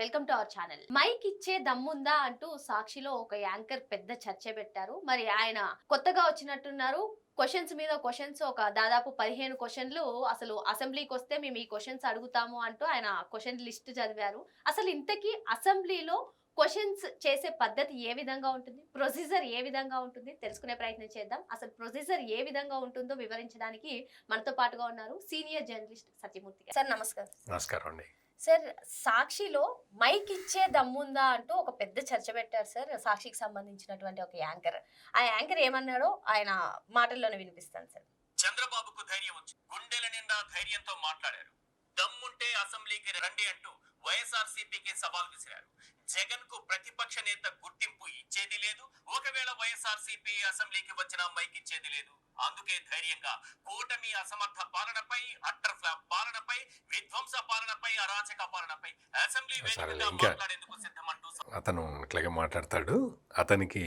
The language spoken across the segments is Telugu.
Welcome to our channel. Mike ఇచ్చే దమ్ముందా అంటూ సాక్షిలో ఒక యాంకర్ పెద్ద చర్చ పెట్టారు. మరి ఆయన కొత్తగా వచ్చినట్టున్నారు. క్వశ్చన్స్ మీద క్వశ్చన్స్ ఒక దాదాపు పదిహేను క్వశ్చన్లు అసలు అసెంబ్లీకి వస్తే మేము ఈ క్వశ్చన్స్ అడుగుతాము అంటూ ఆయన క్వశ్చన్ లిస్ట్ చదివారు. అసలు ఇంతకీ అసెంబ్లీలో క్వశ్చన్స్ చేసే పద్ధతి ఏ విధంగా ఉంటుంది? ప్రొసీజర్ ఏ విధంగా ఉంటుంది? తెలుసుకునే ప్రయత్నం చేద్దాం. అసలు ప్రొసీజర్ ఏ విధంగా ఉంటుందో వివరించడానికి మనతో పాటుగా ఉన్నారు. సీనియర్ జర్నలిస్ట్ సత్యమూర్తి గారు. సార్ నమస్కారం. నమస్కారం అండి. సార్ సాక్షిలో మైక్ ఇచ్చే దమ్ముందా అంటూ ఒక పెద్ద చర్చ పెట్టారు సార్ సాక్షికి సంబంధించినటువంటి ఒక యాంకర్. ఆ యాంకర్ ఏమన్నాడో ఆయన మాటల్లోనే వినిపిస్తాను సార్. చంద్రబాబుకు ధైర్యం వచ్చి గుండెల నిండా ధైర్యంతో మాట్లాడారు. దమ్ముంటే అసెంబ్లీకి రండి అంటూ వైఎస్ఆర్సీపీకి సవాల్ విసిరారు. జగన్కు ప్రతిపక్ష నేత గుర్తింపు ఇచ్చేది లేదు. ఒకవేళ వైఎస్ఆర్సీపీ అసెంబ్లీకి వచ్చినా మైక్ ఇచ్చేది లేదు. అందుకే ధైర్యంగా కూటమి అసమర్థ పాలనపై అట్టర్ ఫ్లాప్ పాలనపై విధ్వంస పాలనపై అరాచక పాలనపై అసెంబ్లీ వేదికగా ఇంకా- మాట్లాడేందుకు సిద్ధమంటూ అతను ఇట్లాగే మాట్లాడతాడు. అతనికి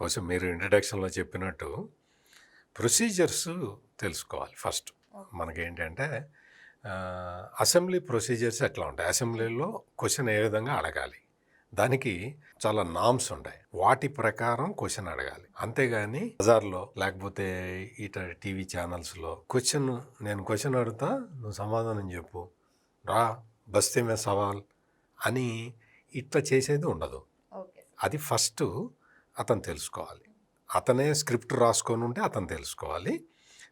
బహుశా మీరు ఇంట్రడక్షన్లో చెప్పినట్టు ప్రొసీజర్స్ తెలుసుకోవాలి ఫస్ట్ మనకేంటంటే అసెంబ్లీ ప్రొసీజర్స్ ఎట్లా ఉంటాయి? అసెంబ్లీలో క్వశ్చన్ ఏ విధంగా అడగాలి? దానికి చాలా నామ్స్ ఉంటాయి. వాటి ప్రకారం క్వశ్చన్ అడగాలి. అంతేగాని బజార్లో లేకపోతే ఇట టీవీ ఛానల్స్లో క్వశ్చన్ నేను క్వశ్చన్ అడుగుతా నువ్వు సమాధానం చెప్పు. రా బస్తే మే సవాల్? అని ఇట్లా చేసేది ఉండదు. అది ఫస్ట్ అతను తెలుసుకోవాలి. అతనే స్క్రిప్ట్ రాసుకొని ఉంటే అతను తెలుసుకోవాలి.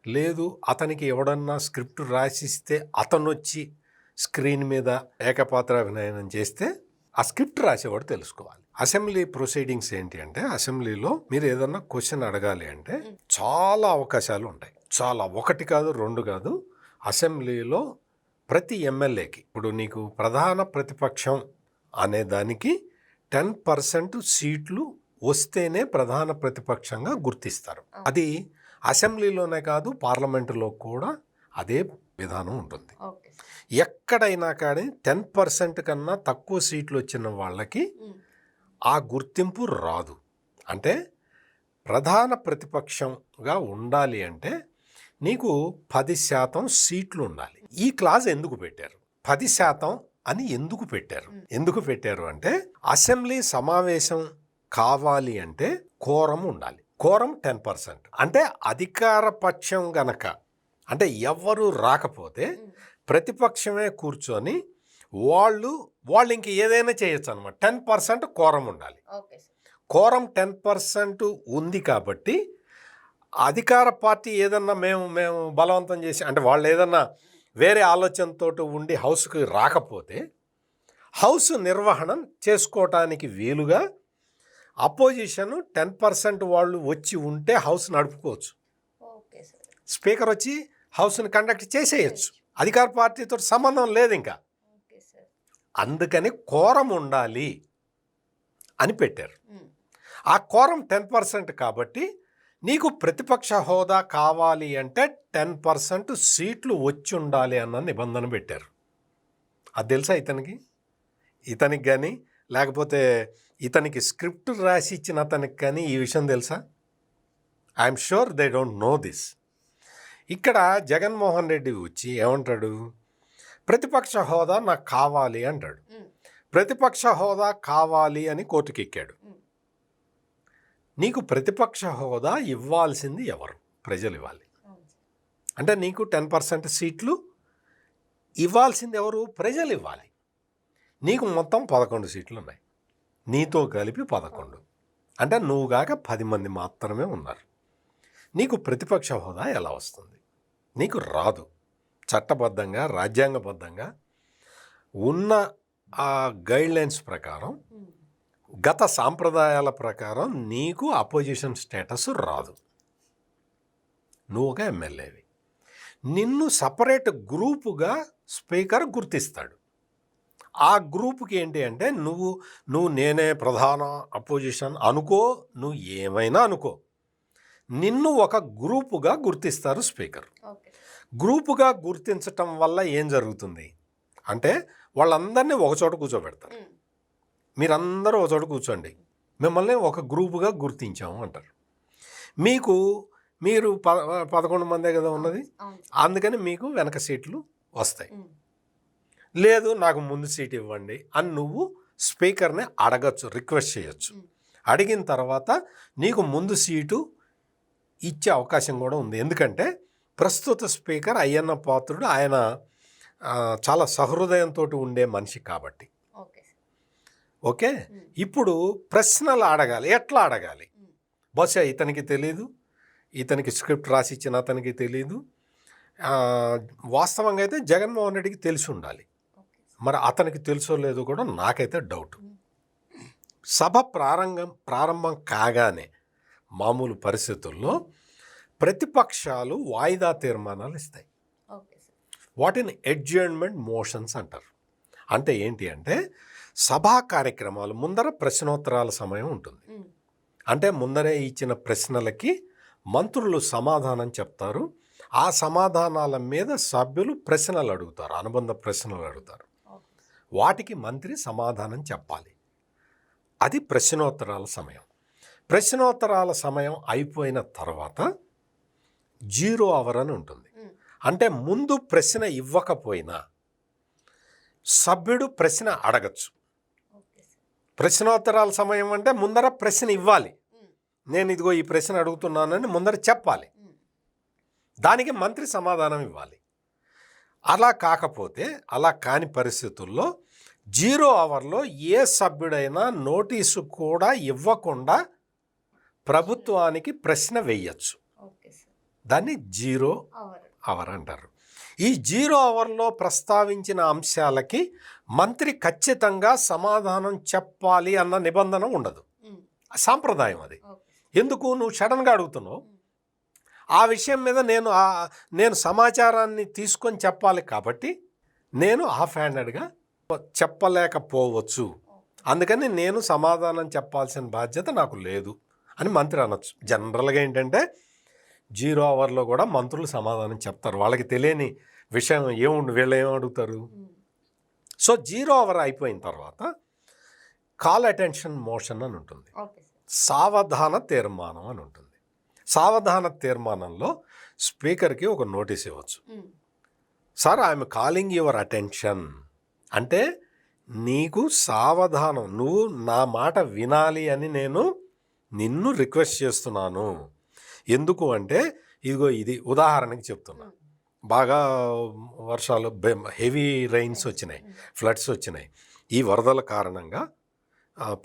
లేదు అతనికి ఎవడన్నా స్క్రిప్ట్ రాసిస్తే అతను వచ్చి స్క్రీన్ మీద ఏకపాత్ర అభినయనం చేస్తే ఆ స్క్రిప్ట్ రాసేవాడు తెలుసుకోవాలి. అసెంబ్లీ ప్రొసీడింగ్స్ ఏంటి అంటే అసెంబ్లీలో మీరు ఏదన్నా క్వశ్చన్ అడగాలి అంటే చాలా అవకాశాలు ఉంటాయి. చాలా ఒకటి కాదు రెండు కాదు. అసెంబ్లీలో ప్రతి ఎమ్మెల్యేకి ఇప్పుడు నీకు ప్రధాన ప్రతిపక్షం అనే దానికి టెన్ పర్సెంట్ సీట్లు వస్తేనే ప్రధాన ప్రతిపక్షంగా గుర్తిస్తారు. అది అసెంబ్లీలోనే కాదు పార్లమెంటులో కూడా అదే విధానం ఉంటుంది. ఎక్కడైనా కానీ టెన్ పర్సెంట్ కన్నా తక్కువ సీట్లు వచ్చిన వాళ్ళకి ఆ గుర్తింపు రాదు. అంటే ప్రధాన ప్రతిపక్షంగా ఉండాలి అంటే నీకు పది శాతం సీట్లు ఉండాలి. ఈ క్లాజ్ ఎందుకు పెట్టారు? పది శాతం అని ఎందుకు పెట్టారు? ఎందుకు పెట్టారు అంటే అసెంబ్లీ సమావేశం కావాలి అంటే కోరం ఉండాలి. Quorum ten percent. అంటే అధికార పక్షం గనక అంటే ఎవ్వరు రాకపోతే ప్రతిపక్షమే కూర్చొని వాళ్ళు వాళ్ళు ఇంక ఏదైనా చేయొచ్చు అనమాట టెన్ పర్సెంట్ కోరం ఉండాలి. కోరం టెన్ పర్సెంట్ ఉంది కాబట్టి అధికార పార్టీ ఏదన్నా మేము మేము బలవంతం చేసి అంటే వాళ్ళు ఏదన్నా వేరే ఆలోచనతో ఉండి హౌస్కి రాకపోతే హౌస్ నిర్వహణ చేసుకోవటానికి వీలుగా అపోజిషన్ టెన్ పర్సెంట్ వాళ్ళు వచ్చి ఉంటే హౌస్ నడుపుకోవచ్చు. స్పీకర్ వచ్చి హౌస్ని కండక్ట్ చేసేయచ్చు. అధికార పార్టీతో సంబంధం లేదు ఇంకా. అందుకని కోరం ఉండాలి అని పెట్టారు. ఆ కోరం టెన్ పర్సెంట్ కాబట్టి నీకు ప్రతిపక్ష హోదా కావాలి అంటే టెన్ పర్సెంట్ సీట్లు వచ్చి ఉండాలి అన్న నిబంధన పెట్టారు. అది తెలుసా ఇతనికి? ఇతనికి కానీ లేకపోతే ఇతనికి స్క్రిప్ట్ రాసి ఇచ్చిన అతనికి కానీ ఈ విషయం తెలుసా? I'm sure they don't know this. ఇక్కడ జగన్మోహన్ రెడ్డి వచ్చి ఏమంటాడు? ప్రతిపక్ష హోదా నాకు కావాలి అంటాడు. ప్రతిపక్ష హోదా కావాలి అని కోర్టుకి ఎక్కాడు నీకు ప్రతిపక్ష హోదా ఇవ్వాల్సింది ఎవరు? ప్రజలు ఇవ్వాలి. అంటే నీకు టెన్ పర్సెంట్ సీట్లు ఇవ్వాల్సింది ఎవరు? ప్రజలు ఇవ్వాలి. నీకు మొత్తం పదకొండు సీట్లు ఉన్నాయి నీతో కలిపి పదకొండు. అంటే నువ్వు కాక పది మంది మాత్రమే ఉన్నారు. నీకు ప్రతిపక్ష హోదా ఎలా వస్తుంది? నీకు రాదు. చట్టబద్ధంగా రాజ్యాంగబద్ధంగా ఉన్న ఆ గైడ్లైన్స్ ప్రకారం గత సాంప్రదాయాల ప్రకారం నీకు అపోజిషన్ స్టేటస్ రాదు. నువ్వు ఒక ఎమ్మెల్యేవి. నిన్ను సపరేట్ గ్రూపుగా స్పీకర్ గుర్తిస్తాడు. ఆ గ్రూప్కి ఏంటి అంటే నువ్వు నువ్వు నేనే ప్రధాన అపోజిషన్ అనుకో నువ్వు ఏమైనా అనుకో. నిన్ను ఒక గ్రూపుగా గుర్తిస్తారు స్పీకర్. గ్రూపుగా గుర్తించటం వల్ల ఏం జరుగుతుంది? అంటే వాళ్ళందరినీ ఒకచోట కూర్చోబెడతారు. మీరందరూ ఒక చోట కూర్చోండి. మిమ్మల్ని ఒక గ్రూపుగా గుర్తించాము అంటారు. మీకు మీరు ప పదకొండు మందే కదా ఉన్నది? అందుకని మీకు వెనక సీట్లు వస్తాయి. లేదు నాకు ముందు సీట్ ఇవ్వండి అని నువ్వు స్పీకర్ని అడగచ్చు రిక్వెస్ట్ చేయొచ్చు. అడిగిన తర్వాత నీకు ముందు సీటు ఇచ్చే అవకాశం కూడా ఉంది. ఎందుకంటే ప్రస్తుత స్పీకర్ అయ్యన్న పాత్రుడు ఆయన చాలా సహృదయంతో ఉండే మనిషి కాబట్టి. ఓకే. ఇప్పుడు ప్రశ్నలు అడగాలి. ఎట్లా అడగాలి. బహుశా ఇతనికి తెలీదు. ఇతనికి స్క్రిప్ట్ రాసి ఇచ్చిన అతనికి తెలీదు. వాస్తవంగా అయితే జగన్మోహన్ రెడ్డికి తెలిసి ఉండాలి. మరి అతనికి తెలుసో లేదో కూడా నాకైతే డౌట్. సభ ప్రారంభం ప్రారంభం కాగానే మామూలు పరిస్థితుల్లో ప్రతిపక్షాలు వాయిదా తీర్మానాలు ఇస్తాయి. వాటిని అడ్జర్న్మెంట్ మోషన్స్ అంటారు. అంటే ఏంటి అంటే సభా కార్యక్రమాలు ముందర ప్రశ్నోత్తరాల సమయం ఉంటుంది. అంటే ముందరే ఇచ్చిన ప్రశ్నలకి మంత్రులు సమాధానం చెప్తారు. ఆ సమాధానాల మీద సభ్యులు ప్రశ్నలు అడుగుతారు అనుబంధ ప్రశ్నలు అడుగుతారు. వాటికి మంత్రి సమాధానం చెప్పాలి. అది ప్రశ్నోత్తరాల సమయం. ప్రశ్నోత్తరాల సమయం అయిపోయిన తర్వాత జీరో అవర్ అని ఉంటుంది. అంటే ముందు ప్రశ్న ఇవ్వకపోయినా సభ్యుడు ప్రశ్న అడగచ్చు. ప్రశ్నోత్తరాల సమయం అంటే ముందర ప్రశ్న ఇవ్వాలి. నేను ఇదిగో ఈ ప్రశ్న అడుగుతున్నానని ముందర చెప్పాలి. దానికి మంత్రి సమాధానం ఇవ్వాలి అలా కాకపోతే అలా కాని పరిస్థితుల్లో జీరో అవర్లో ఏ సభ్యుడైనా నోటీసు కూడా ఇవ్వకుండా ప్రభుత్వానికి ప్రశ్న సార్. దాన్ని జీరో అవర్. అంటారు. ఈ జీరో అవర్లో ప్రస్తావించిన అంశాలకి మంత్రి ఖచ్చితంగా సమాధానం చెప్పాలి అన్న నిబంధన ఉండదు. సాంప్రదాయం అది. ఎందుకు? నువ్వు సడన్గా అడుగుతున్నావు. ఆ విషయం మీద నేను నేను సమాచారాన్ని తీసుకొని చెప్పాలి కాబట్టి నేను హాఫ్ హ్యాండెడ్గా చెప్పలేకపోవచ్చు. అందుకని నేను సమాధానం చెప్పాల్సిన బాధ్యత నాకు లేదు. అని మంత్రి అనొచ్చు. జనరల్గా ఏంటంటే జీరో అవర్లో కూడా మంత్రులు సమాధానం చెప్తారు. వాళ్ళకి తెలియని విషయం ఏముండు వీళ్ళు ఏం అడుగుతారు? ఉమ్. సో జీరో అవర్ అయిపోయిన తర్వాత కాల్ అటెన్షన్ మోషన్ అని ఉంటుంది. సావధాన తీర్మానం అని ఉంటుంది. సావధాన తీర్మానంలో స్పీకర్కి ఒక నోటీస్ ఇవ్వచ్చు. ఉమ్. Sir I'm calling your attention. అంటే నీకు సావధానం నువ్వు నా మాట వినాలి అని నేను నిన్ను రిక్వెస్ట్ చేస్తున్నాను ఎందుకు అంటే ఇదిగో ఇది ఉదాహరణకి చెప్తున్నా. బాగా వర్షాలు హెవీ రైన్స్ వచ్చినాయి ఫ్లడ్స్ వచ్చినాయి ఈ వరదల కారణంగా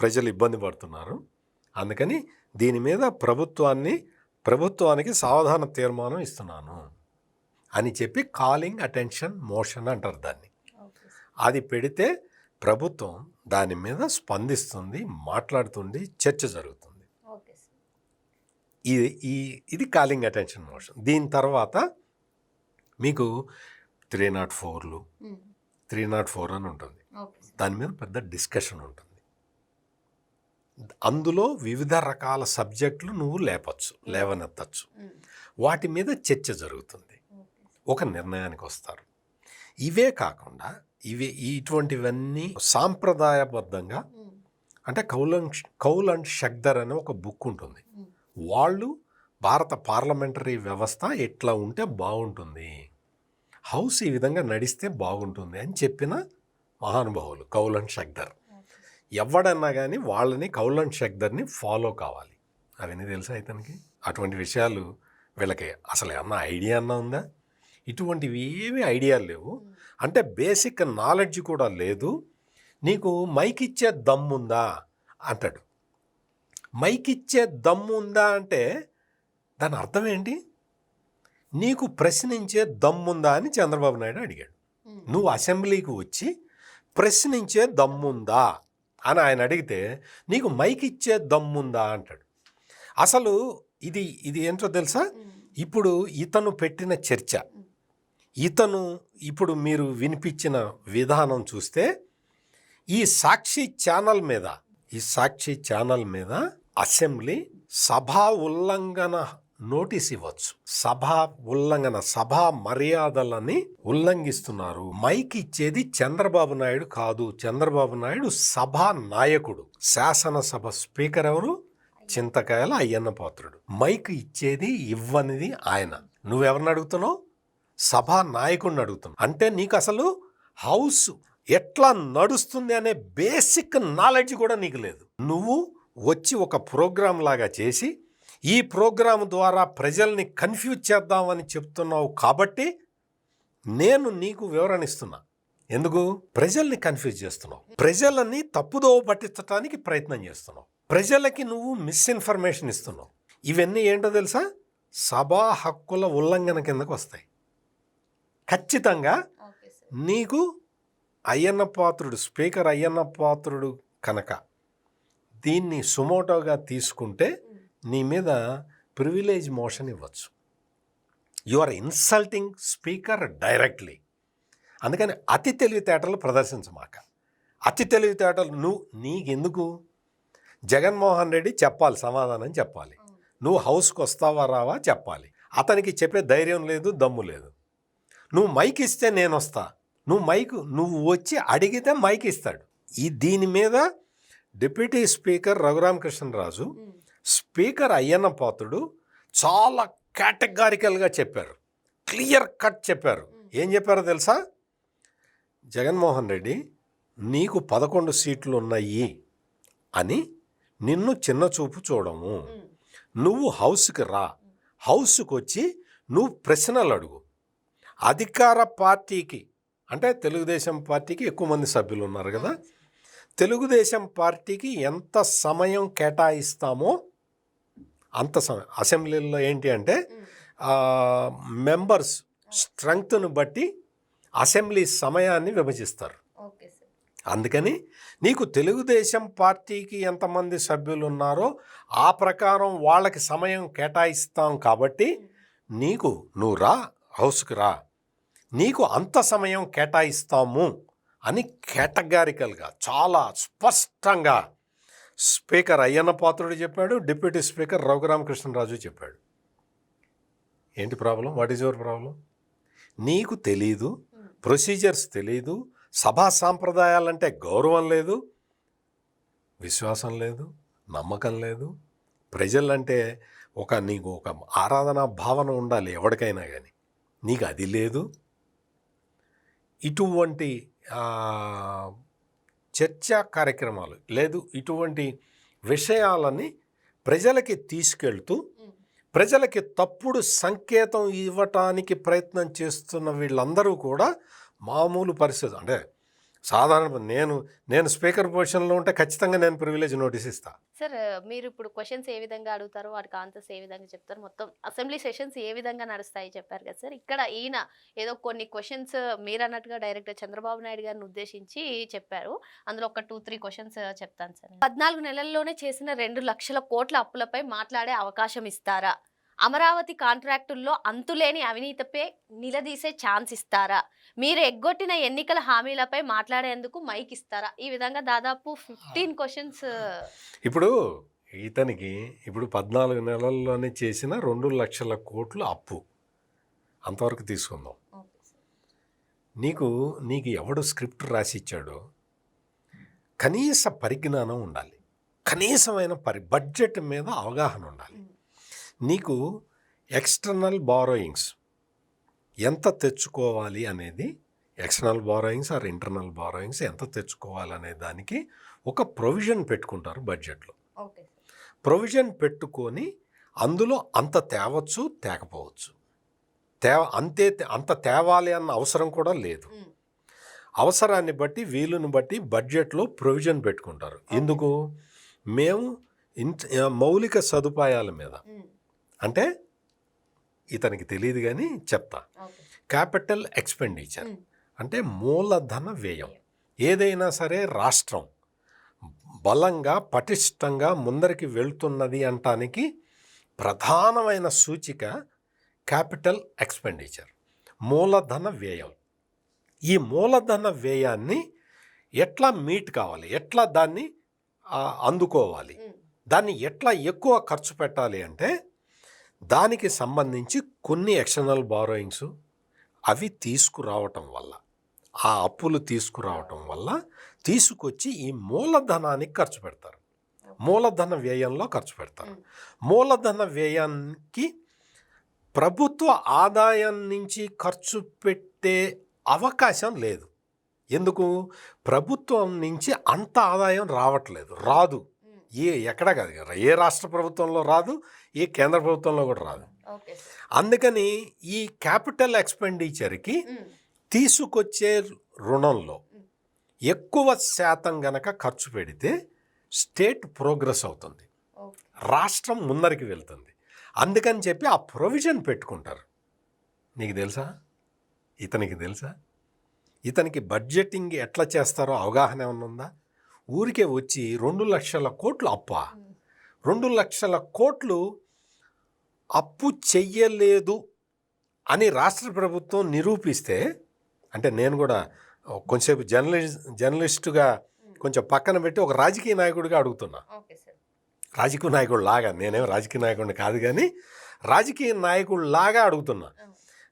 ప్రజలు ఇబ్బంది పడుతున్నారు అందుకని దీని మీద ప్రభుత్వాన్ని ప్రభుత్వానికి సావధాన తీర్మానం ఇస్తున్నాను అని చెప్పి కాలింగ్ అటెన్షన్ మోషన్ అంటారు దాన్ని. అది పెడితే ప్రభుత్వం దాని మీద స్పందిస్తుంది మాట్లాడుతుంది చర్చ జరుగుతుంది. ఇది ఈ ఇది కాలింగ్ అటెన్షన్ మోషన్ దీని తర్వాత మీకు త్రీ నాట్ ఫోర్లు. త్రీ నాట్ ఫోర్ అని ఉంటుంది. దాని మీద పెద్ద డిస్కషన్ ఉంటుంది అందులో వివిధ రకాల సబ్జెక్టులు నువ్వు లేపచ్చు లేవనెత్తచ్చు ఉమ్. వాటి మీద చర్చ జరుగుతుంది. ఒక నిర్ణయానికి వస్తారు ఇవే కాకుండా ఇవి ఇటువంటివన్నీ సాంప్రదాయబద్ధంగా ఉమ్. అంటే కౌలన్ కౌల్ అండ్ షక్దర్ అనే ఒక బుక్ ఉంటుంది. వాళ్ళు భారత పార్లమెంటరీ వ్యవస్థ ఎట్లా ఉంటే బాగుంటుంది. హౌస్ ఈ విధంగా నడిస్తే బాగుంటుంది అని చెప్పిన మహానుభావులు కౌల్ అండ్ షక్దర్ ఎవడన్నా కానీ వాళ్ళని కౌల్ అండ్ షక్దర్ని ఫాలో కావాలి. అవన్నీ తెలుసా ఇతనికి? అటువంటి విషయాలు వీళ్ళకి అసలు ఏమన్నా ఐడియా అన్నా ఉందా? ఇటువంటివి ఏవి ఐడియాలు లేవు. అంటే బేసిక్ నాలెడ్జ్ కూడా లేదు. నీకు మైక్ ఇచ్చే దమ్ముందా? అంటాడు. మైక్ ఇచ్చే దమ్ముందా అంటే దాని అర్థం ఏంటి? నీకు ప్రశ్నించే దమ్ముందా అని చంద్రబాబు నాయుడు అడిగాడు. నువ్వు అసెంబ్లీకి వచ్చి ప్రశ్నించే దమ్ముందా అని ఆయన అడిగితే నీకు మైక్ ఇచ్చే దమ్ముందా అంటాడు. అసలు ఇది ఇది ఏంటో తెలుసా. ఇప్పుడు ఇతను పెట్టిన చర్చ. ఇతను ఇప్పుడు మీరు వినిపించిన విధానం చూస్తే ఈ సాక్షి ఛానల్ మీద ఈ సాక్షి ఛానల్ మీద అసెంబ్లీ సభా ఉల్లంఘన నోటీస్ ఇవ్వచ్చు. సభా ఉల్లంఘన సభా మర్యాదలని ఉల్లంఘిస్తున్నారు. మైక్ ఇచ్చేది చంద్రబాబు నాయుడు కాదు. చంద్రబాబు నాయుడు సభా నాయకుడు. శాసనసభ స్పీకర్ ఎవరు? చింతకాయల అయ్యన్న పాత్రుడు. మైక్ ఇచ్చేది ఇవ్వనిది ఆయన. నువ్వెవరిని అడుగుతున్నావు? సభా నాయకుడిని అడుగుతున్నావు. అంటే నీకు అసలు హౌస్ ఎట్లా నడుస్తుంది అనే బేసిక్ నాలెడ్జ్ కూడా నీకు లేదు. నువ్వు వచ్చి ఒక ప్రోగ్రామ్ లాగా చేసి ఈ ప్రోగ్రాం ద్వారా ప్రజల్ని కన్ఫ్యూజ్ చేద్దామని చెప్తున్నావు కాబట్టి నేను నీకు వివరణ ఇస్తున్నా. ఎందుకు? ప్రజల్ని కన్ఫ్యూజ్ చేస్తున్నావు. ప్రజలని తప్పుదోవ పట్టించడానికి ప్రయత్నం చేస్తున్నావు. ప్రజలకి నువ్వు మిస్ఇన్ఫర్మేషన్ ఇస్తున్నావు. ఇవన్నీ ఏంటో తెలుసా? సభా హక్కుల ఉల్లంఘన కిందకు వస్తాయి. ఖచ్చితంగా నీకు అయ్యన్న పాత్రుడు స్పీకర్ అయ్యన్న పాత్రుడు కనుక దీన్ని సుమోటోగా తీసుకుంటే నీ మీద ప్రివిలేజ్ మోషన్ ఇవ్వచ్చు. You are insulting speaker directly అందుకని అతి తెలివితేటలు ప్రదర్శించమాక. అతి తెలివితేటలు నువ్వు నీకెందుకు? జగన్మోహన్ రెడ్డి చెప్పాలి సమాధానం చెప్పాలి. నువ్వు హౌస్కి వస్తావా రావా చెప్పాలి. అతనికి చెప్పే ధైర్యం లేదు దమ్ము లేదు. నువ్వు మైక్ ఇస్తే నేను వస్తా నువ్వు మైక్ నువ్వు వచ్చి అడిగితే మైక్ ఇస్తాడు. ఈ దీని మీద deputy speaker Raghuramakrishnaraju speaker Ayyanna Patrudu చాలా కేటగారికల్గా చెప్పారు. క్లియర్ కట్ చెప్పారు. ఏం చెప్పారో తెలుసా? జగన్మోహన్ రెడ్డి నీకు పదకొండు సీట్లు ఉన్నాయి అని నిన్ను చిన్న చూపు చూడము. నువ్వు హౌస్కి రా. హౌస్కి వచ్చి నువ్వు ప్రశ్నలు అడుగు. అధికార పార్టీకి అంటే తెలుగుదేశం పార్టీకి ఎక్కువ మంది సభ్యులు ఉన్నారు కదా తెలుగుదేశం పార్టీకి ఎంత సమయం కేటాయిస్తామో అంత సమయం అసెంబ్లీలో ఏంటి అంటే మెంబర్స్ స్ట్రెంగ్త్ను బట్టి అసెంబ్లీ సమయాన్ని విభజిస్తారు. అందుకని నీకు తెలుగుదేశం పార్టీకి ఎంతమంది సభ్యులు ఉన్నారో ఆ ప్రకారం వాళ్ళకి సమయం కేటాయిస్తాం కాబట్టి నీకు నువ్వు రా హౌస్కి రా. నీకు అంత సమయం కేటాయిస్తాము. అని కేటగారికల్గా చాలా స్పష్టంగా స్పీకర్ అయ్యన్న పాత్రుడు చెప్పాడు డిప్యూటీ స్పీకర్ రఘురామకృష్ణరాజు చెప్పాడు. ఏంటి problem? What is your problem? నీకు తెలీదు ప్రొసీజర్స్ తెలీదు సభా సాంప్రదాయాలంటే గౌరవం లేదు విశ్వాసం లేదు నమ్మకం లేదు ప్రజలంటే ఒక నీకు ఒక ఆరాధనా భావన ఉండాలి ఎవరికైనా కానీ నీకు అది లేదు. ఇటువంటి చర్చా కార్యక్రమాలు లేదు ఇటువంటి విషయాలని ప్రజలకి తీసుకెళ్తూ ప్రజలకి తప్పుడు సంకేతం ఇవ్వటానికి ప్రయత్నం చేస్తున్న వీళ్ళందరూ కూడా మామూలు పరిస్థితి. అంటే సాధారణ నేను నేను స్పీకర్ పొజిషన్లో ఉంటే ఖచ్చితంగా నేను ప్రివిలేజ్ నోటీస్ ఇస్తా. సార్ మీరు ఇప్పుడు క్వశ్చన్స్ ఏ విధంగా అడుగుతారో వాటికి ఆన్సర్స్ ఏ విధంగా చెప్తారు మొత్తం అసెంబ్లీ సెషన్స్ ఏ విధంగా నడుస్తాయి చెప్పారు కదా సార్. ఇక్కడ ఈయన ఏదో కొన్ని క్వశ్చన్స్ మీరు అన్నట్టుగా డైరెక్ట్ చంద్రబాబు నాయుడు గారిని ఉద్దేశించి చెప్పారు. అందులో ఒక టూ త్రీ క్వశ్చన్స్ చెప్తాను సార్ పద్నాలుగు నెలల్లోనే చేసిన రెండు లక్షల కోట్ల అప్పులపై మాట్లాడే అవకాశం ఇస్తారా? అమరావతి కాంట్రాక్టుల్లో అంతులేని అవినీతిపై నిలదీసే ఛాన్స్ ఇస్తారా? మీరు ఎగ్గొట్టిన ఎన్నికల హామీలపై మాట్లాడేందుకు మైక్ ఇస్తారా? ఈ విధంగా దాదాపు ఫిఫ్టీన్ క్వశ్చన్స్ ఇప్పుడు ఇతనికి ఇప్పుడు పద్నాలుగు నెలల్లోనే చేసిన రెండు లక్షల కోట్లు అప్పు అంతవరకు తీసుకుందాం. నీకు నీకు ఎవడు స్క్రిప్ట్ రాసి ఇచ్చాడో కనీస పరిజ్ఞానం ఉండాలి. కనీసమైన పరి బడ్జెట్ మీద అవగాహన ఉండాలి. నీకు ఎక్స్టర్నల్ బారోయింగ్స్ ఎంత తెచ్చుకోవాలి అనేది external borrowings or internal borrowings ఎంత తెచ్చుకోవాలి అనే దానికి ఒక ప్రొవిజన్ పెట్టుకుంటారు బడ్జెట్లో. ప్రొవిజన్ పెట్టుకొని అందులో అంత తేవచ్చు తేకపోవచ్చు. తేవ అంతే అంత తేవాలి అన్న అవసరం కూడా లేదు. అవసరాన్ని బట్టి వీలుని బట్టి బడ్జెట్లో ప్రొవిజన్ పెట్టుకుంటారు. ఎందుకు? మేము ఇంట్ మౌలిక సదుపాయాల మీద. అంటే ఇతనికి తెలియదు కానీ చెప్తా. Capital expenditure. అంటే మూలధన వ్యయం. ఏదైనా సరే రాష్ట్రం బలంగా పటిష్టంగా ముందరికి వెళ్తున్నది అంటానికి ప్రధానమైన సూచిక క్యాపిటల్ ఎక్స్పెండిచర్ మూలధన వ్యయం. ఈ మూలధన వ్యయాన్ని ఎట్లా మీట్ కావాలి? ఎట్లా దాన్ని అందుకోవాలి? దాన్ని ఎట్లా ఎక్కువ ఖర్చు పెట్టాలి అంటే దానికి సంబంధించి కొన్ని ఎక్స్టర్నల్ బారోయింగ్స్ అవి తీసుకురావటం వల్ల ఆ అప్పులు తీసుకురావటం వల్ల తీసుకొచ్చి ఈ మూలధనానికి ఖర్చు పెడతారు. మూలధన వ్యయంలో ఖర్చు పెడతారు. మూలధన వ్యయానికి ప్రభుత్వ ఆదాయం నుంచి ఖర్చు పెట్టే అవకాశం లేదు. ఎందుకు? ప్రభుత్వం నుంచి అంత ఆదాయం రావట్లేదు రాదు. ఏ ఎక్కడ కాదు. కదా. ఏ రాష్ట్ర ప్రభుత్వంలో రాదు ఏ కేంద్ర ప్రభుత్వంలో కూడా రాదు. అందుకని ఈ క్యాపిటల్ ఎక్స్పెండిచర్కి తీసుకొచ్చే రుణంలో ఎక్కువ శాతం గనక ఖర్చు పెడితే స్టేట్ ప్రోగ్రెస్ అవుతుంది. రాష్ట్రం ముందరికి వెళ్తుంది. అందుకని చెప్పి ఆ ప్రొవిజన్ పెట్టుకుంటారు. నీకు తెలుసా? ఇతనికి తెలుసా? ఇతనికి బడ్జెటింగ్ ఎట్లా చేస్తారో అవగాహన ఏమన్నా ఉందా? ఊరికే వచ్చి రెండు లక్షల కోట్లు అప్ప. రెండు లక్షల కోట్లు అప్పు చెయ్యలేదు అని రాష్ట్ర ప్రభుత్వం నిరూపిస్తే అంటే నేను కూడా కొంచెంసేపు జర్నలిస్ట్ జర్నలిస్టుగా కొంచెం పక్కన పెట్టి ఒక రాజకీయ నాయకుడిగా అడుగుతున్నా. రాజకీయ నాయకుడు లాగా నేనేం రాజకీయ నాయకుడిని కాదు కానీ రాజకీయ నాయకుడు లాగా అడుగుతున్నా.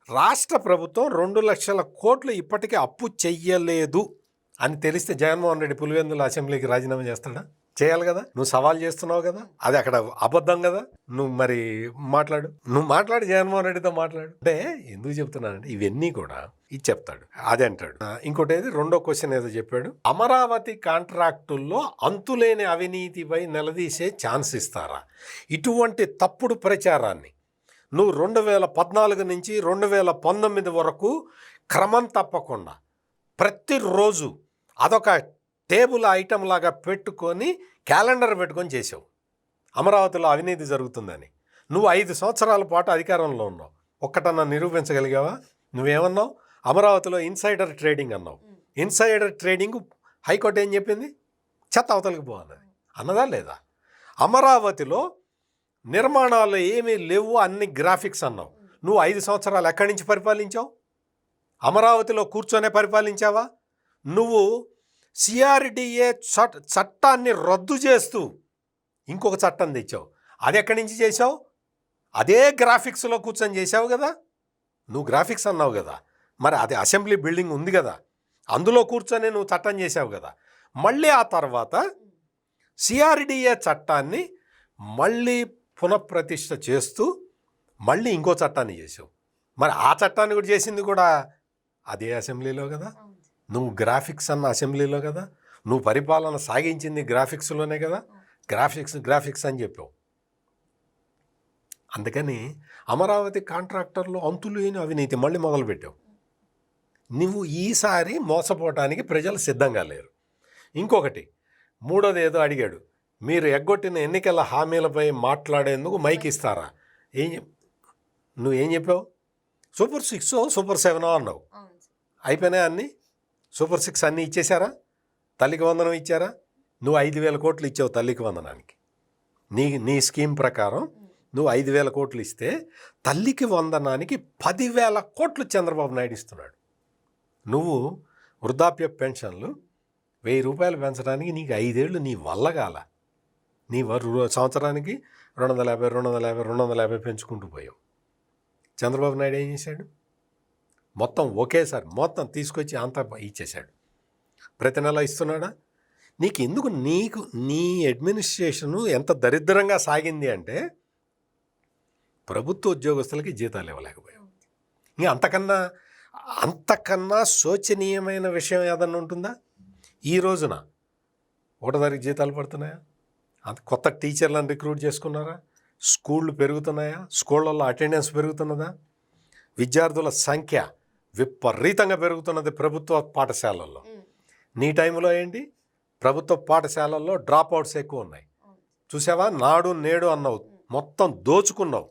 రాష్ట్ర ప్రభుత్వం రెండు లక్షల కోట్లు ఇప్పటికీ అప్పు చెయ్యలేదు అని తెలిస్తే జగన్మోహన్ రెడ్డి పులివెందుల అసెంబ్లీకి రాజీనామా చేస్తాడా? చేయాలి కదా. నువ్వు సవాల్ చేస్తున్నావు కదా. అది అక్కడ అబద్ధం కదా. నువ్వు మరి మాట్లాడు. నువ్వు మాట్లాడు జగన్మోహన్ రెడ్డితో మాట్లాడు. అంటే ఎందుకు చెప్తున్నానంటే ఇవన్నీ కూడా ఇది చెప్తాడు. అది అంటాడు. ఇంకోటి ఏది? రెండో క్వశ్చన్ ఏదో చెప్పాడు. అమరావతి కాంట్రాక్టుల్లో అంతులేని అవినీతిపై నిలదీసే ఛాన్స్ ఇస్తారా? ఇటువంటి తప్పుడు ప్రచారాన్ని నువ్వు రెండు వేల పద్నాలుగు నుంచి రెండు వేల పంతొమ్మిది వరకు క్రమం తప్పకుండా ప్రతిరోజు అదొక టేబుల్ ఐటమ్ లాగా పెట్టుకొని క్యాలెండర్ పెట్టుకొని చేసావు అమరావతిలో అవినీతి జరుగుతుందని. నువ్వు ఐదు సంవత్సరాల పాటు అధికారంలో ఉన్నావు. ఒక్కటన్నా నిరూపించగలిగావా? నువ్వేమన్నావు? అమరావతిలో ఇన్సైడర్ ట్రేడింగ్ అన్నావు. ఇన్సైడర్ ట్రేడింగ్ హైకోర్టు ఏం చెప్పింది? చెత్త అవతలకి పో అన్నది. అన్నదా లేదా? అమరావతిలో నిర్మాణాలు ఏమీ లేవు అన్ని గ్రాఫిక్స్ అన్నావు. నువ్వు ఐదు సంవత్సరాలు ఎక్కడి నుంచి పరిపాలించావు? అమరావతిలో కూర్చొనే పరిపాలించావా? నువ్వు సిఆర్డిఏ చట్ చట్టాన్ని రద్దు చేస్తూ ఇంకొక చట్టం తెచ్చావు. అది ఎక్కడి నుంచి చేసావు అదే గ్రాఫిక్స్లో కూర్చొని చేసావు కదా? నువ్వు గ్రాఫిక్స్ అన్నావు కదా? మరి అది అసెంబ్లీ బిల్డింగ్ ఉంది కదా? అందులో కూర్చొని నువ్వు చట్టం చేసావు కదా? మళ్ళీ ఆ తర్వాత సిఆర్డిఏ చట్టాన్ని మళ్ళీ పునఃప్రతిష్ఠ చేస్తూ మళ్ళీ ఇంకో చట్టాన్ని చేసావు మరి ఆ చట్టాన్ని కూడా చేసింది కూడా అదే అసెంబ్లీలో కదా? నువ్వు గ్రాఫిక్స్ అన్న అసెంబ్లీలో కదా నువ్వు పరిపాలన సాగించింది గ్రాఫిక్స్లోనే కదా గ్రాఫిక్స్ గ్రాఫిక్స్ అని చెప్పావు. అందుకని అమరావతి కాంట్రాక్టర్లు అంతులేని అవినీతి మళ్ళీ మొదలుపెట్టావు. నువ్వు ఈసారి మోసపోవటానికి ప్రజలు సిద్ధంగా లేరు. ఇంకొకటి మూడోది ఏదో అడిగాడు మీరు ఎగ్గొట్టిన ఎన్నికల హామీలపై మాట్లాడేందుకు మైక్ ఇస్తారా? ఏం నువ్వు ఏం చెప్పావు సూపర్ సిక్స్ సూపర్ సెవెన్ అన్నావు. అయిపోయినాయి అన్నీ? సూపర్ సిక్స్ అన్నీ ఇచ్చేశారా? తల్లికి వందనం ఇచ్చారా? నువ్వు ఐదు వేల కోట్లు ఇచ్చావు తల్లికి వందనానికి. నీ నీ స్కీమ్ ప్రకారం నువ్వు ఐదు వేల కోట్లు ఇస్తే తల్లికి వందనానికి పదివేల కోట్లు చంద్రబాబు నాయుడు ఇస్తున్నాడు. నువ్వు వృద్ధాప్య పెన్షన్లు వెయ్యి రూపాయలు పెంచడానికి నీకు ఐదేళ్ళు నీ వల్ల కాల. నీ సంవత్సరానికి రెండు వందల యాభై రెండు వందల యాభై రెండు వందల యాభై పెంచుకుంటూ పోయావు. చంద్రబాబు నాయుడు ఏం చేశాడు? మొత్తం ఒకేసారి మొత్తం తీసుకొచ్చి అంతా ఇచ్చేశాడు. ప్రతి నెల ఇస్తున్నాడా? నీకు ఎందుకు నీకు నీ అడ్మినిస్ట్రేషను ఎంత దరిద్రంగా సాగింది అంటే ప్రభుత్వ ఉద్యోగస్తులకి జీతాలు ఇవ్వలేకపోయావు. ఇంకా అంతకన్నా అంతకన్నా శోచనీయమైన విషయం ఏదన్నా ఉంటుందా? ఈ రోజున ఒకటో తారీఖు జీతాలు పడుతున్నాయా? అంత కొత్త టీచర్లను రిక్రూట్ చేసుకున్నారా? స్కూళ్ళు పెరుగుతున్నాయా? స్కూళ్ళల్లో అటెండెన్స్ పెరుగుతున్నదా? విద్యార్థుల సంఖ్య విపరీతంగా పెరుగుతున్నది ప్రభుత్వ పాఠశాలల్లో. నీ టైంలో ఏంటి? ప్రభుత్వ పాఠశాలల్లో డ్రాప్ అవుట్స్ ఎక్కువ ఉన్నాయి. చూసావా? నాడు నేడు అన్నావు. మొత్తం దోచుకున్నావు.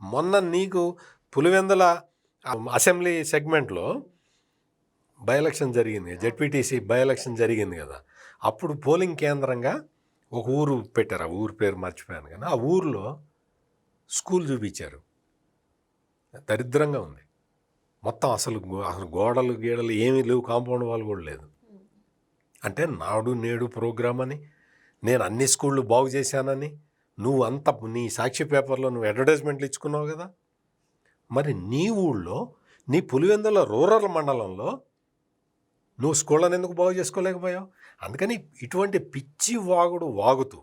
మొన్న నీకు పులివెందుల అసెంబ్లీ సెగ్మెంట్లో బై ఎలక్షన్ జరిగింది జెడ్పీటీసీ బై ఎలక్షన్ జరిగింది కదా. అప్పుడు పోలింగ్ కేంద్రంగా ఒక ఊరు పెట్టారు. ఆ ఊరు పేరు మర్చిపోయాను కానీ ఆ ఊరిలో స్కూల్ చూపించారు. దరిద్రంగా ఉంది. మొత్తం అసలు గో- అసలు గోడలు గీడలు ఏమీ లేవు కాంపౌండ్ వాళ్ళు కూడా లేదు. అంటే నాడు నేడు ప్రోగ్రామ్ అని నేను అన్ని స్కూళ్ళు బాగు చేశానని నువ్వు అంత నీ సాక్షి పేపర్లో నువ్వు అడ్వర్టైజ్మెంట్లు ఇచ్చుకున్నావు కదా? మరి నీ ఊళ్ళో నీ పులివెందుల రూరల్ మండలంలో నువ్వు స్కూళ్ళని ఎందుకు బాగు చేసుకోలేకపోయావు? అందుకని ఇటువంటి పిచ్చి వాగుడు వాగుతూ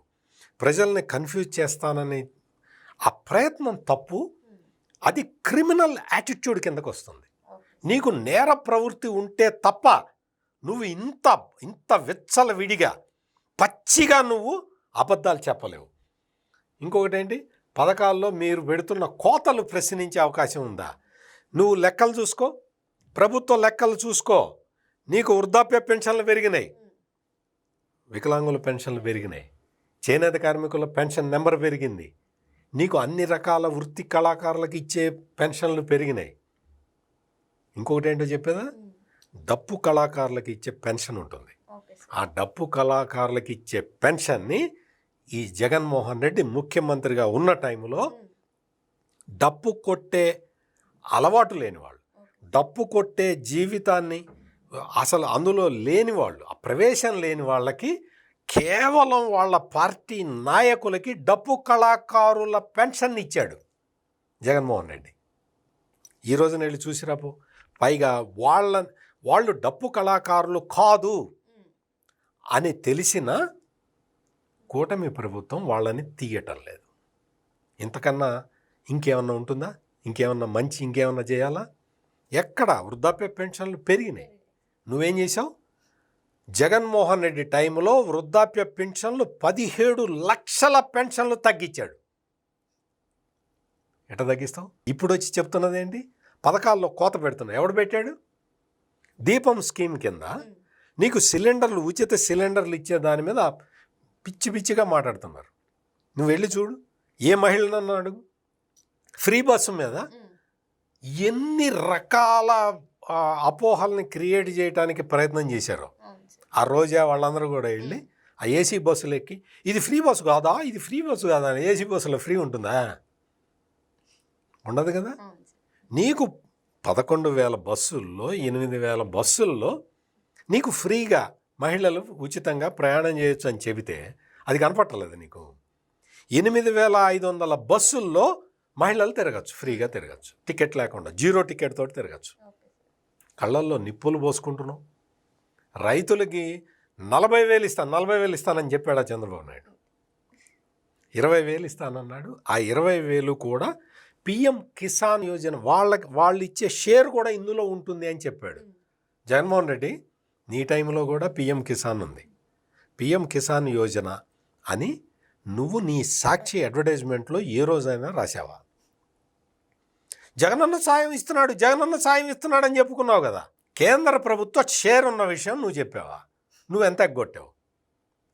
ప్రజల్ని కన్ఫ్యూజ్ చేస్తానని ఆ ప్రయత్నం తప్పు అది క్రిమినల్ యాటిట్యూడ్ కిందకు వస్తుంది నీకు నేర ప్రవృత్తి ఉంటే తప్ప నువ్వు ఇంత ఇంత విచ్చల విడిగా పచ్చిగా నువ్వు అబద్ధాలు చెప్పలేవు. ఇంకొకటి ఏంటి పథకాల్లో మీరు పెడుతున్న కోతలు ప్రశ్నించే అవకాశం ఉందా? నువ్వు లెక్కలు చూసుకో. ప్రభుత్వ లెక్కలు చూసుకో. నీకు వృద్ధాప్య పెన్షన్లు పెరిగినాయి. వికలాంగుల పెన్షన్లు పెరిగినాయి. చేనేత కార్మికుల పెన్షన్ నెంబర్ పెరిగింది. నీకు అన్ని రకాల వృత్తి కళాకారులకు ఇచ్చే పెన్షన్లు పెరిగినాయి. ఇంకొకటి ఏంటో చెప్పేదా? డప్పు కళాకారులకు ఇచ్చే పెన్షన్ ఉంటుంది. ఆ డప్పు కళాకారులకు ఇచ్చే పెన్షన్ని ఈ జగన్మోహన్ రెడ్డి ముఖ్యమంత్రిగా ఉన్న టైంలో డప్పు కొట్టే అలవాటు లేని వాళ్ళు డప్పు కొట్టే జీవితాన్ని అసలు అందులో లేని వాళ్ళు ఆ ప్రవేశం లేని వాళ్ళకి కేవలం వాళ్ళ పార్టీ నాయకులకి డప్పు కళాకారుల పెన్షన్ ఇచ్చాడు జగన్మోహన్ రెడ్డి. ఈ రోజున వెళ్ళి చూసిరాపు. పైగా వాళ్ళ వాళ్ళు డప్పు కళాకారులు కాదు అని తెలిసిన కూటమి ప్రభుత్వం వాళ్ళని తీయటం లేదు. ఇంతకన్నా ఇంకేమన్నా ఉంటుందా? ఇంకేమన్నా మంచి ఇంకేమన్నా చేయాలా? ఎక్కడ వృద్ధాప్య పెన్షన్లు పెరిగినాయి. నువ్వేం చేసావు జగన్మోహన్ రెడ్డి టైంలో వృద్ధాప్య పెన్షన్లు పదిహేడు లక్షల పెన్షన్లు తగ్గించాడు. ఎట తగ్గిస్తావు? ఇప్పుడు వచ్చి చెప్తున్నదేంటి? పథకాల్లో కోత పెడుతున్నావు ఎవడు పెట్టాడు? దీపం స్కీమ్ కింద. నీకు సిలిండర్లు ఉచిత సిలిండర్లు ఇచ్చే దాని మీద పిచ్చి పిచ్చిగా మాట్లాడుతున్నారు. నువ్వు వెళ్ళి చూడు. ఏ మహిళనన్నా అడుగు. ఫ్రీ బస్సు మీద ఎన్ని రకాల అపోహల్ని క్రియేట్ చేయడానికి ప్రయత్నం చేశారు. ఆ రోజే వాళ్ళందరూ కూడా వెళ్ళి ఆ ఏసీ బస్సులు ఎక్కి ఇది ఫ్రీ బస్సు కాదా? ఇది ఫ్రీ బస్సు కాదా? ఏసీ బస్సులో ఫ్రీ ఉంటుందా? ఉండదు కదా? నీకు పదకొండు వేల బస్సుల్లో ఎనిమిది వేల బస్సుల్లో నీకు ఫ్రీగా మహిళలు ఉచితంగా ప్రయాణం చేయొచ్చు అని చెబితే అది కనపట్టలేదు నీకు? ఎనిమిది వేల ఐదు వందల బస్సుల్లో మహిళలు తిరగచ్చు ఫ్రీగా తిరగచ్చు. టికెట్ లేకుండా జీరో టికెట్ తోటి తిరగచ్చు. కళ్ళల్లో నిప్పులు పోసుకుంటున్నాం రైతులకి నలభై వేలు ఇస్తాను నలభై వేలు ఇస్తానని చెప్పాడా చంద్రబాబు నాయుడు? ఇరవై వేలు ఇస్తానన్నాడు. ఆ ఇరవై వేలు కూడా పిఎం కిసాన్ యోజన వాళ్ళకి వాళ్ళు ఇచ్చే షేర్ కూడా ఇందులో ఉంటుంది అని చెప్పాడు. జగన్మోహన్ రెడ్డి నీ టైంలో కూడా పిఎం కిసాన్ ఉంది. పిఎం కిసాన్ యోజన అని నువ్వు నీ సాక్షి అడ్వర్టైజ్మెంట్లో ఏ రోజైనా రాసావా? జగనన్న సాయం ఇస్తున్నాడు జగనన్న సాయం ఇస్తున్నాడు అని చెప్పుకున్నావు కదా. కేంద్ర ప్రభుత్వ షేర్ ఉన్న విషయం నువ్వు చెప్పావా? నువ్వు ఎంత ఎగ్గొట్టావు?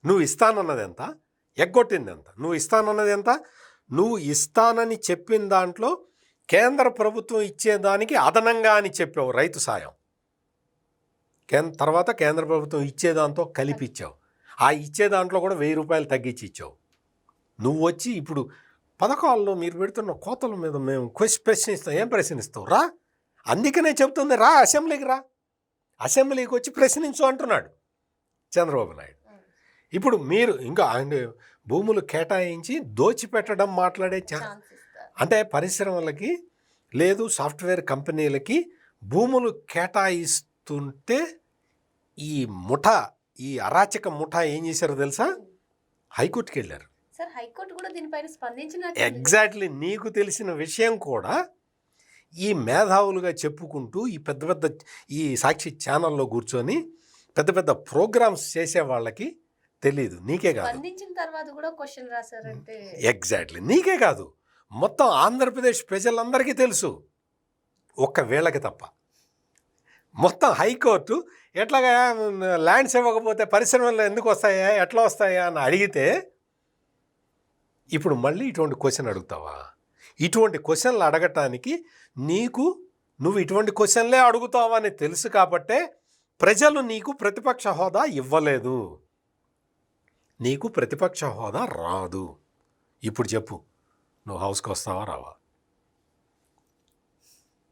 నువ్వు ఇస్తానన్నది ఎంత? ఎగ్గొట్టింది ఎంత? నువ్వు ఇస్తానన్నది ఎంత? నువ్వు ఇస్తానని చెప్పిన దాంట్లో కేంద్ర ప్రభుత్వం ఇచ్చేదానికి అదనంగా అని చెప్పావు రైతు సాయం. కేంద్ర తర్వాత కేంద్ర ప్రభుత్వం ఇచ్చేదాంతో కలిపి ఇచ్చావు. ఆ ఇచ్చే దాంట్లో కూడా వెయ్యి రూపాయలు తగ్గించి ఇచ్చావు. నువ్వు వచ్చి ఇప్పుడు పథకాల్లో మీరు పెడుతున్న కోతల మీద మేము క్వశ్చన్ ప్రశ్నిస్తాం ఏం ప్రశ్నిస్తావు? రా. అందుకనే చెప్తుంది రా అసెంబ్లీకి రా. అసెంబ్లీకి వచ్చి ప్రశ్నించు అంటున్నాడు చంద్రబాబు నాయుడు. ఇప్పుడు మీరు ఇంకా ఆయన భూములు కేటాయించి దోచిపెట్టడం మాట్లాడే అంటే పరిశ్రమలకి లేదు సాఫ్ట్వేర్ కంపెనీలకి భూములు కేటాయిస్తుంటే ఈ ముఠ ఈ అరాచక ముఠ ఏం చేశారో తెలుసా? హైకోర్టుకి వెళ్ళారు. సార్ హైకోర్టు కూడా దీనిపైన స్పందించిన ఎగ్జాక్ట్లీ నీకు తెలిసిన విషయం కూడా ఈ మేధావులుగా చెప్పుకుంటూ ఈ పెద్ద పెద్ద ఈ సాక్షి ఛానల్లో కూర్చొని పెద్ద పెద్ద ప్రోగ్రామ్స్ చేసే వాళ్ళకి తెలీదు. నీకే కాదు. స్పందించిన తర్వాత కూడా క్వశ్చన్ రాశారంటే ఎగ్జాక్ట్లీ. నీకే కాదు. మొత్తం ఆంధ్రప్రదేశ్ ప్రజలందరికీ తెలుసు. ఒక్క వీళ్ళకి తప్ప. మొత్తం హైకోర్టు ఎట్లాగా ల్యాండ్స్ ఇవ్వకపోతే పరిశ్రమలు ఎందుకు వస్తాయా ఎట్లా వస్తాయా అని అడిగితే ఇప్పుడు మళ్ళీ ఇటువంటి క్వశ్చన్ అడుగుతావా? ఇటువంటి క్వశ్చన్లు అడగటానికి నీకు నువ్వు ఇటువంటి క్వశ్చన్లే అడుగుతావా అని తెలుసు కాబట్టే ప్రజలు నీకు ప్రతిపక్ష హోదా ఇవ్వలేదు. నీకు ప్రతిపక్ష హోదా రాదు. ఇప్పుడు చెప్పు నువ్వు హౌస్కి వస్తావా రావా?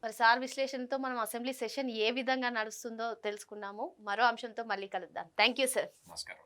మరి సార్ విశ్లేషణతో మనం అసెంబ్లీ సెషన్ ఏ విధంగా నడుస్తుందో తెలుసుకున్నాము. మరో అంశంతో మళ్ళీ కలుద్దాం. Thank you sir. నమస్కారం.